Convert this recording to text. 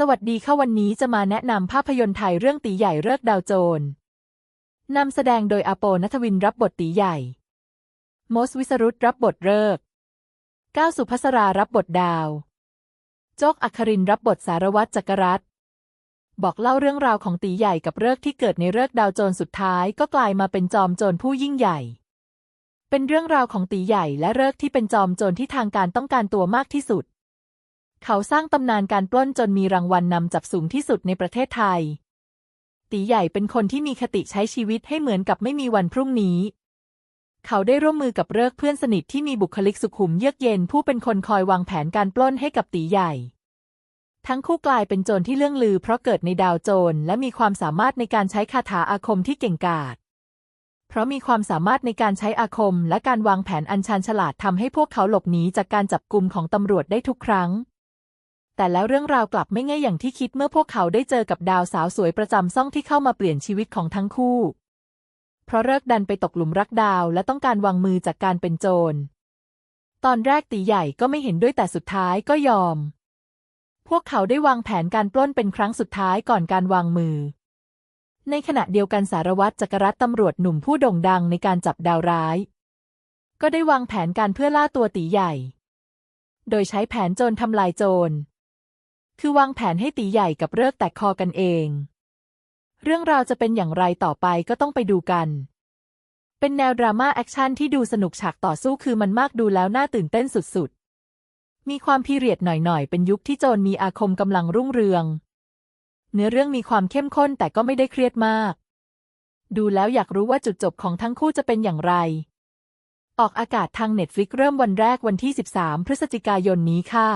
สวัสดีค่ะวันนี้จะมาแนะนำภาพยนตร์ไทยเรื่องตีใหญ่เลิกดาวโจรนำแสดงโดยอาโปนัทวินรับบทตีใหญ่ โมสวิสรุตรับบทเลิกก้าวสุภัสรารับบทดาว โจกอัครินรับบทสารวัตรจักรรัตบอกเล่าเรื่องราวของตีใหญ่กับเลิกที่เกิดในเลิกดาวโจรสุดท้ายก็กลายมาเป็นจอมโจรผู้ยิ่งใหญ่ เป็นเรื่องราวของตีใหญ่และเลิกที่เป็นจอมโจรที่ทางการต้องการตัวมากที่สุด เขาสร้างตำนานการปล้นจนมีรางวัลนำจับสูงที่สุดในประเทศไทย ตีใหญ่เป็นคนที่มีคติใช้ชีวิตให้เหมือนกับไม่มีวันพรุ่งนี้ เขาได้ร่วมมือกับเลิกเพื่อนสนิทที่มีบุคลิกสุขุมเยือกเย็นผู้เป็นคนคอยวางแผนการปล้นให้กับตีใหญ่ ทั้งคู่กลายเป็นโจรที่เลื่องลือเพราะเกิดในดาวโจรและมีความสามารถในการใช้คาถาอาคมที่เก่งกาจเพราะมีความสามารถในการใช้อาคมและการวางแผนอันชาญฉลาดทำให้พวกเขาหลบหนีจากการจับกลุ่มของตำรวจได้ทุกครั้ง แต่แล้วเรื่องราวกลับไม่ง่ายอย่างที่คิดเมื่อพวกเขาได้เจอกับดาวสาวสวยประจำซ่องที่เข้ามาเปลี่ยนชีวิตของทั้งคู่ เพราะเลิกดันไปตกหลุมรักดาวและต้องการวางมือจากการเป็นโจร ตอนแรกตีใหญ่ก็ไม่เห็นด้วยแต่สุดท้ายก็ยอม พวกเขาได้วางแผนการปล้นเป็นครั้งสุดท้ายก่อนการวางมือ ในขณะเดียวกันสารวัตรจักรรัตตำรวจหนุ่มผู้โด่งดังในการจับดาวร้าย ก็ได้วางแผนการเพื่อล่าตัวตีใหญ่ โดยใช้แผนโจรทำลายโจร คือวางแผนให้ตีใหญ่กับเลิกแตกคอกันเอง เรื่องราวจะเป็นอย่างไรต่อไปก็ต้องไปดูกัน เป็นแนวดราม่าแอคชั่นที่ดูสนุกฉากต่อสู้คือมันมากดูแล้วน่าตื่นเต้นสุดๆ มีความพีเรียดหน่อยๆ เป็นยุคที่โจรมีอาคมกำลังรุ่งเรือง เนื้อเรื่องมีความเข้มข้นแต่ก็ไม่ได้เครียดมาก ดูแล้วอยากรู้ว่าจุดจบของทั้งคู่จะเป็นอย่างไร ออกอากาศทางเน็ตฟลิกเริ่มวันแรกวันที่ 13 พฤศจิกายนนี้ค่ะ